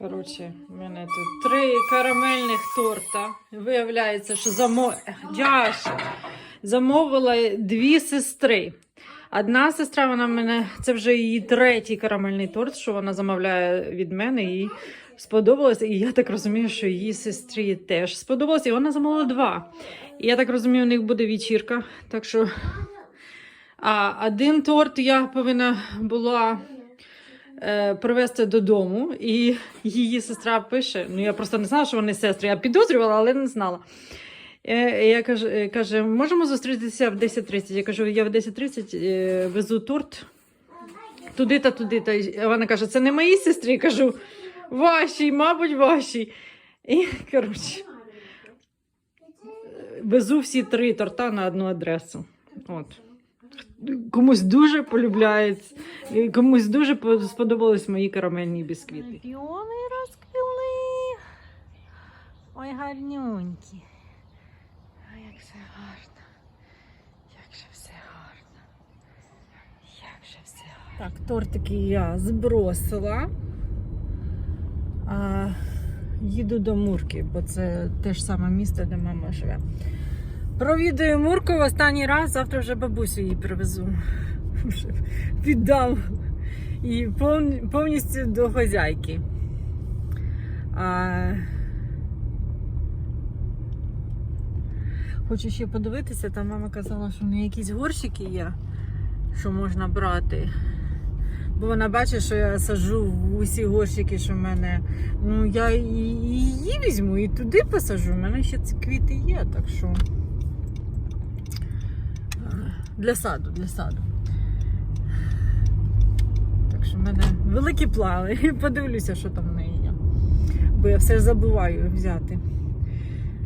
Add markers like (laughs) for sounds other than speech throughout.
Коротше, в мене тут три карамельних торта. Виявляється, що замо... Замовила дві сестри. Одна сестра, вона мене, це вже її третій карамельний торт, що вона замовляє від мене. Їй сподобалося. І я так розумію, що її сестрі теж сподобалося. І вона замовила два. І я так розумію, у них буде вечірка. Так що а, один торт я повинна була привезти додому, і її сестра пише: ну я просто не знала, що вони сестри. Я підозрювала, але не знала. Е, я кажу, е, каже, можемо зустрітися в 10.30. Я кажу, я в 10.30 е, везу торт туди та туди. Та вона каже, це не мої сестри. Я кажу, ваші, мабуть, ваші. І коротше, везу всі три торта на одну адресу. От. Комусь дуже полюбляється, комусь дуже сподобались мої карамельні бісквіти. Піони розквіли. Ой, гарнюнькі. Ой, як все гарно. Як же все гарно. Як же все гарно. Так, тортики я збросила. А, їду до Мурки, бо це те ж саме місто, де мама живе. Провідаю Мурку в останній раз, завтра вже бабусю її привезу. Вже Віддам і повністю до хазяйки. А... Хочу ще подивитися, там мама казала, що в неї якісь горщики є, що можна брати. Бо вона бачить, що я саджу в усі горщики, що в мене. Ну, я і її візьму і туди посажу. У мене ще ці квіти є, так що. Е, Для саду, для саду. Так що в мене великі плани. (laughs) Подивлюся, що там в неї є. Бо я все забуваю взяти.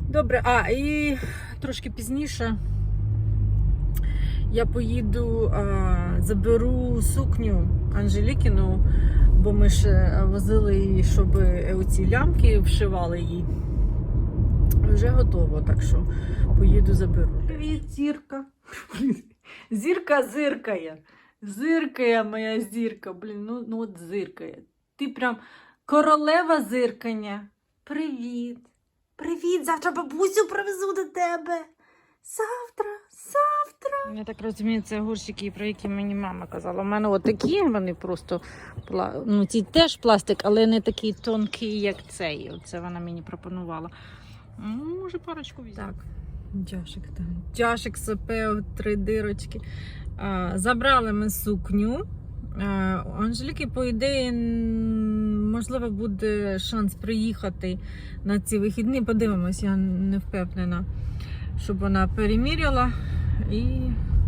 Добре, а і трошки пізніше я поїду, а, заберу сукню Анжелікіну, бо ми ж е, возили її, щоб оці лямки вшивали їй. Вже готово, так що поїду заберу. Привіт, зірка. (laughs) Зірка зиркає. Зиркає моя зірка. Блін, ну, ну от зиркає. Ти прям королева зиркання. Привіт. Привіт, завтра бабусю привезу до тебе. Завтра, завтра. Я так розумію, це горщики, про які мені мама казала. У мене отакі, вони просто ну, ці теж пластик, але не такий тонкий, як цей. Оце вона мені пропонувала. Ну, може, парочку візьму. Так, Джашик там. Джашик сопев, три дирочки. А, забрали ми сукню. А, у Анжеліки, по ідеї, можливо, буде шанс приїхати на ці вихідні. Подивимось, я не впевнена, щоб вона переміряла. І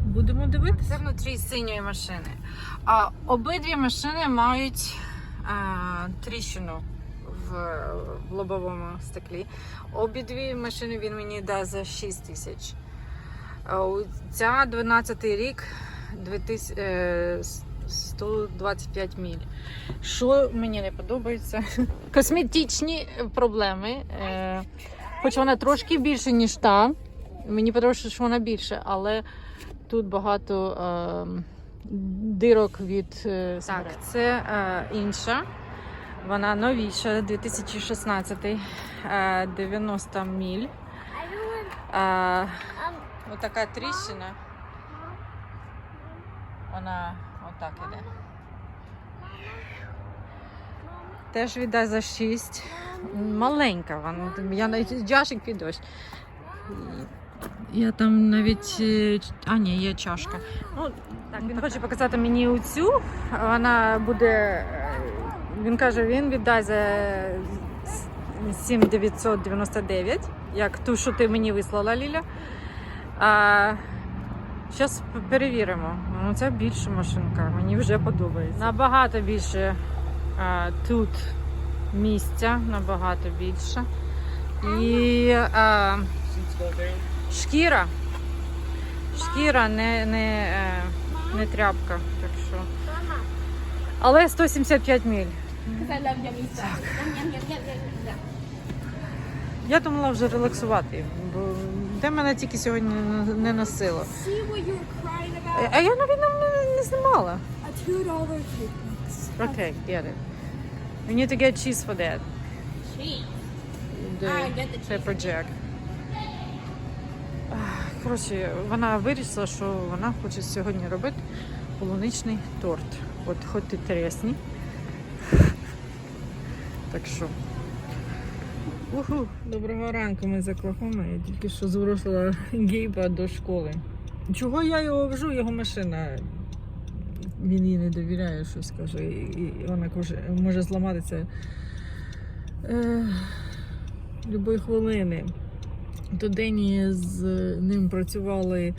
будемо дивитися. Це внутрі синьої машини. А обидві машини мають а, тріщину в, в лобовому стеклі. Обидві машини він мені дасть за 6 тисяч. Ця 12 рік 2000, е, 125 міль. Що мені не подобається? (laughs) Косметичні проблеми. Е, хоч вона трошки більше, ніж та. Мені подобається, що вона більше, але тут багато е, дирок від е, Так, це е, інша. Вона новіша, 2016, е, 90 міль. Е, отака тріщина. Вона отак іде. Теж віддай за 6. Маленька вона. Я навіть джашик під дощ. Я там навіть. е, А, ні, є чашка. Ну, так, він хоче показати мені оцю. Вона буде. Він каже, він віддасть за 7999, як ту, що ти мені вислала, Ліля. А, Зараз перевіримо. Ну, це більша машинка, мені вже подобається. Набагато більше а, тут місця, набагато більше. І а, шкіра. Шкіра, не, не, е, не тряпка. Так що. Але 175 міль. Yum. Я думала вже релаксувати, бо де мене тільки сьогодні не- носило. А я навіть не, знімала. Окей, get it. We need to get cheese for that. Cheese. The get the pepper jack. Коротше, вона вирішила, що вона хоче сьогодні робити полуничний торт. От хоч і тресні. Так що. Уху. Доброго ранку, ми з Оклахоми. Я тільки що зворушила Гейба до школи. Чого я його вжу, його машина. Він їй не довіряє щось, каже, і вона каже, може зламатися е, любої хвилини. То Дені з ним працювали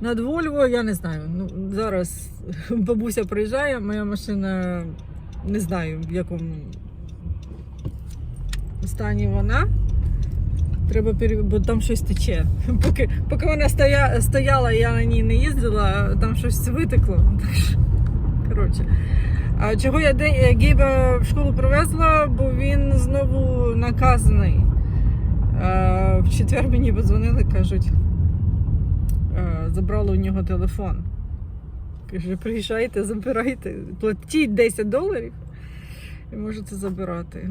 над Вольво, я не знаю. Ну, зараз бабуся приїжджає, моя машина не знаю, в якому стані вона. Треба пере... бо там щось тече. (laughs) Поки, поки вона стоя... стояла, я на ній не їздила, там щось витекло. (laughs) Коротше. А чого я де... Гейба в школу привезла, бо він знову наказаний. А, в четвер мені подзвонили, кажуть, а, забрали у нього телефон. Каже, приїжджайте, забирайте, платіть 10 доларів і можете забирати.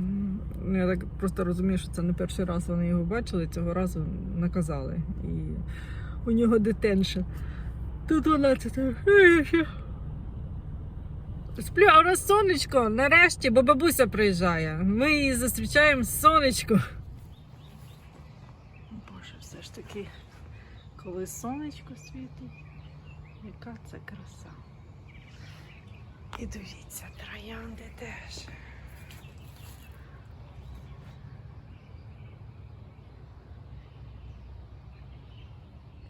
Ну, Я так просто розумію, що це не перший раз вони його бачили, цього разу наказали. І у нього детенше. Тут вона це там. «Ой, Сплю, а у нас сонечко, нарешті, бо бабуся приїжджає. Ми її зустрічаємо сонечко. Боже, все ж таки, коли сонечко світить, яка це краса. І дивіться, троянди теж.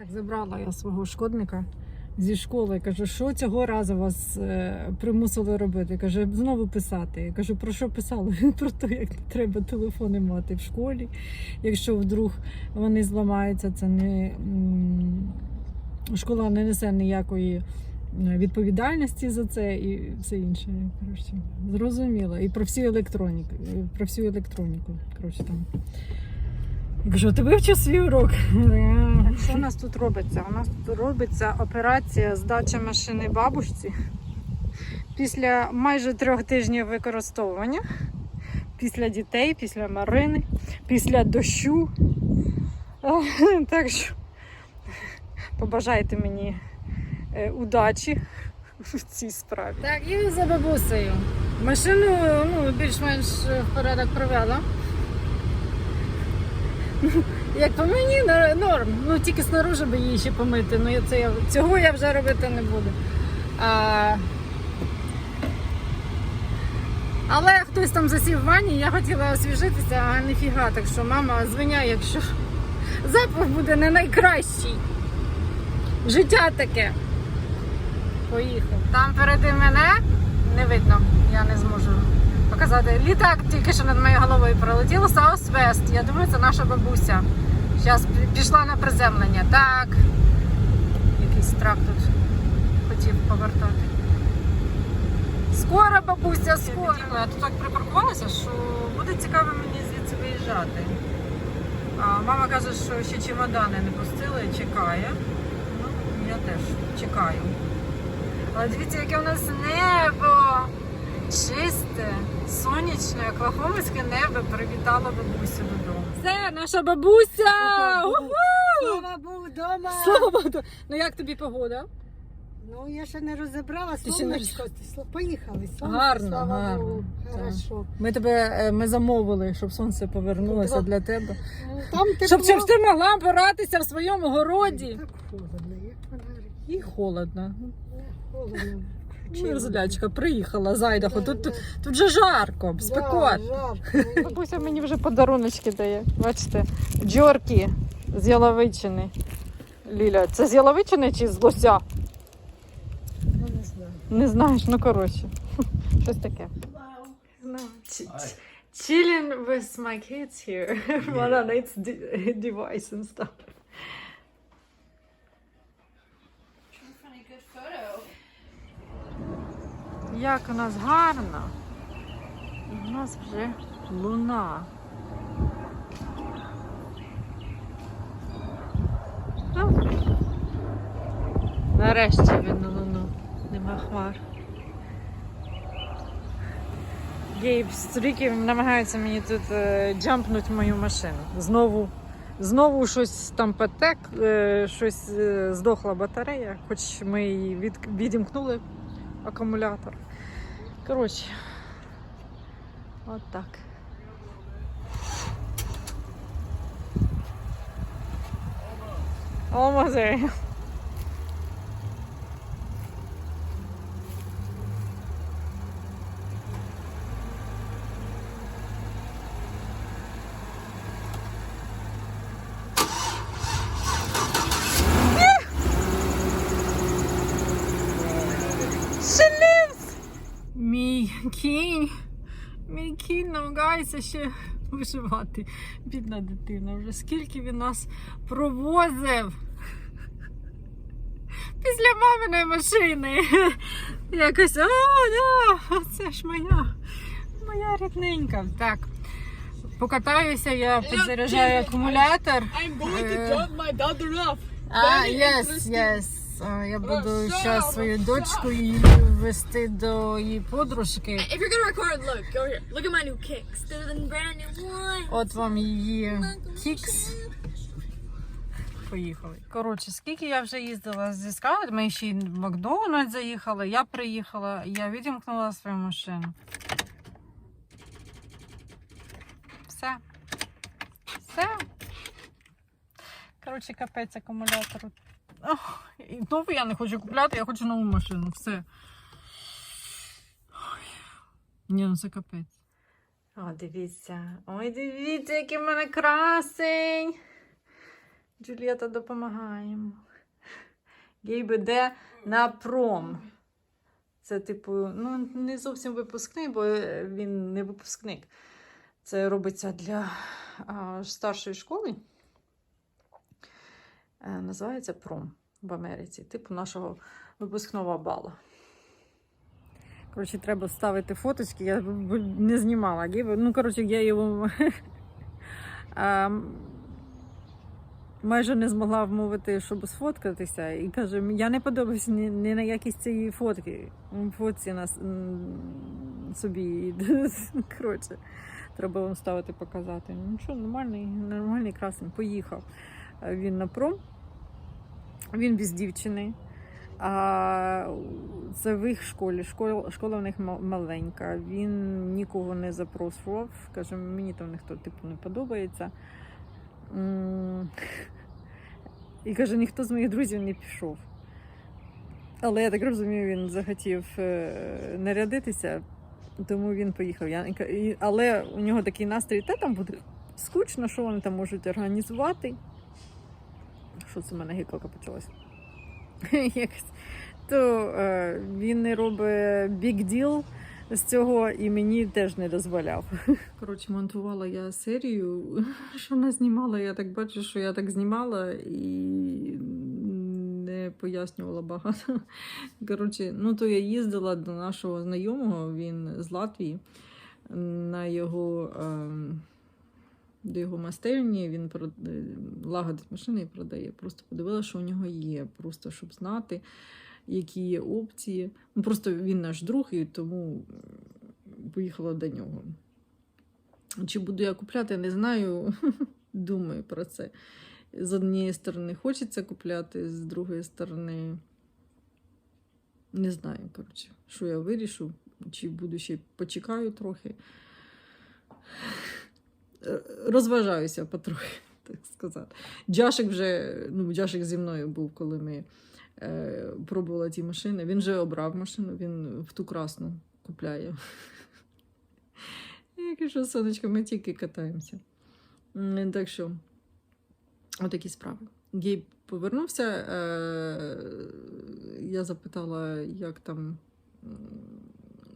Так, забрала я свого шкодника зі школи. Кажу, що цього разу вас е, примусили робити? Каже, знову писати. Я кажу, про що писали? (laughs) Про те, як треба телефони мати в школі. Якщо вдруг вони зламаються, це не школа не несе ніякої е, відповідальності за це і все інше. Коротше, зрозуміло. І про всю електроніку, про всю електроніку. Коротше, там. Я кажу, ти вивчив свій урок? Так, що у нас тут робиться? У нас тут робиться операція здачі машини бабушці після майже трьох тижнів використовування, після дітей, після Марини, після дощу. Так що побажайте мені е, удачі в цій справі. Так, і за бабусею. Машину ну, більш-менш в порядок привела. (laughs) Як по мені норм. Ну тільки снаружи би її ще помити. Ну це я цього я вже робити не буду. А... Але хтось там засів в ванні, я хотіла освіжитися, а ніфіга. Так що мама звиняє, якщо (laughs) запах буде не найкращий. Життя таке. Поїхав. Там переди мене не видно, я не зможу показати. Літак тільки що над моєю головою пролетів South West. Я думаю, це наша бабуся. Зараз пішла на приземлення. Так. Якийсь страх тут хотів повертати. Скоро, бабуся, скоро. Я тут так припаркувалася, що буде цікаво мені звідси виїжджати. А мама каже, що ще чемодани не пустили, чекає. Ну, я теж чекаю. Але дивіться, яке у нас небо! Чисте, сонячне, оклахомське небо привітало бабусю додому. Це наша бабуся! Уху! Слава Богу, вдома. Слава Богу! Ну як тобі погода? Ну, я ще не розібрала Ти ще не сонечко. Поїхали. Сонце, Гарно, слава гарно. Богу. Так. Хорошо. Ми тебе е, ми замовили, щоб сонце повернулося для тебе. Ну, Там тепло. Щоб, щоб ти могла поратися в своєму городі. Так холодно, як вона І холодно. холодно. Мерзлячка приїхала з Айдахо. Тут, тут, тут же жарко, Да, спекотно. жарко. (laughs) Бабуся мені вже подаруночки дає. Бачите, джорки з Яловичини. Ліля, це з Яловичини чи з лося? Ну, не знаю. Не знаєш, ну коротше. (laughs) Щось таке. Chilling with my kids here. One on its de- (laughs) device and stuff. Як у нас гарно. І в нас вже луна. Ну, Нарешті видно луну. Нема хмар. Гейб з Рікі намагаються мені тут е, джампнути мою машину. Знову, знову щось там потек, е, щось е, здохла батарея, хоч ми її від, відімкнули акумулятор. Коротше, от так. Almost there. Намагається ще виживати. Бідна дитина. Вже скільки він нас провозив. Після маминої машини. Якось, о, да, це ж моя, моя рідненька. Так. Покатаюся, я підзаряджаю акумулятор. I'm going to Uh, drop my daughter off. А, Very yes, yes. Я буду зараз свою дочку її вести до її подружки. If you're gonna record, look, go here. Look at my new kicks. They're the brand new one. От вам її кікс. Поїхали. Коротше, скільки я вже їздила зі Скарлет, ми ще й в Макдональдс заїхали, я приїхала, я відімкнула свою машину. Все. Все. Коротше, капець акумулятору. Ох, і знову я не хочу купляти, я хочу нову машину. Все. Ні, ну це капець. О, дивіться. Ой, дивіться, який в мене красень. Джулієта допомагає йому. Гейб іде на пром. Це, типу, ну, не зовсім випускний, бо він не випускник. Це робиться для а, старшої школи. Е, називається пром в Америці, типу нашого випускного бала. Коротше, треба ставити фоточки. Я не знімала Ну, коротше, я його (laughs) майже не змогла вмовити, щоб сфоткатися. І каже, я не подобаюся ні, ні на якість цієї фотки. Фотці нас собі. (laughs) Коротше, треба вам ставити показати. Ну що, нормальний, нормальний красень. Поїхав. Е, Він на пром. Він без дівчини. А це в їх школі. Школа, школа в них ма- маленька. Він нікого не запрошував. Каже, мені там ніхто типу не подобається. І каже, ніхто з моїх друзів не пішов. Але я так розумію, він захотів е, нарядитися, тому він поїхав. Але у нього такий настрій, та там буде скучно, що вони там можуть організувати. Що це в мене гикалка почалась? (laughs) То е, він не робить big deal з цього і мені теж не дозволяв. (laughs) Коротше, монтувала я серію, (laughs) що вона знімала. Я так бачу, що я так знімала і не пояснювала багато. Коротше, ну то я їздила до нашого знайомого, він з Латвії, на його. ем, до його майстерні, він лагодить машини і продає. Просто подивилася, що у нього є, просто щоб знати, які є опції. Ну, просто він наш друг, і тому поїхала до нього. Чи буду я купляти, не знаю. (laughs) Думаю про це. З однієї сторони хочеться купляти, з другої сторони. Не знаю, коротше, що я вирішу, чи буду ще почекаю трохи. Розважаюся потрохи, (laughs) так сказати. Джашик вже, ну, Джашик зі мною був, коли ми е, пробували ті машини. Він вже обрав машину, він в ту красну купляє. (laughs) Я кажу, сонечко, ми тільки катаємося. Так що, отакі справи. Гейб повернувся. Е, я запитала, як там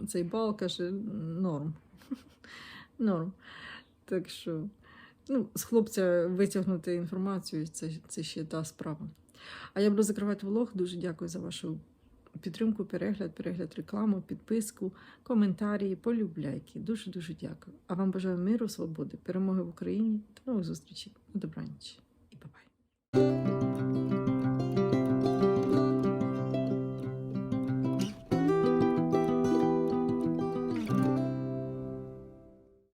цей бал, каже, норм. (laughs) Норм. Так що, ну, з хлопця витягнути інформацію, це, це ще та справа. А я буду закривати влог. Дуже дякую за вашу підтримку, перегляд, перегляд рекламу, підписку, коментарі, полюбляйки. Дуже дуже дякую. А вам бажаю миру, свободи, перемоги в Україні. До нових зустрічей. Добраніч і бабай.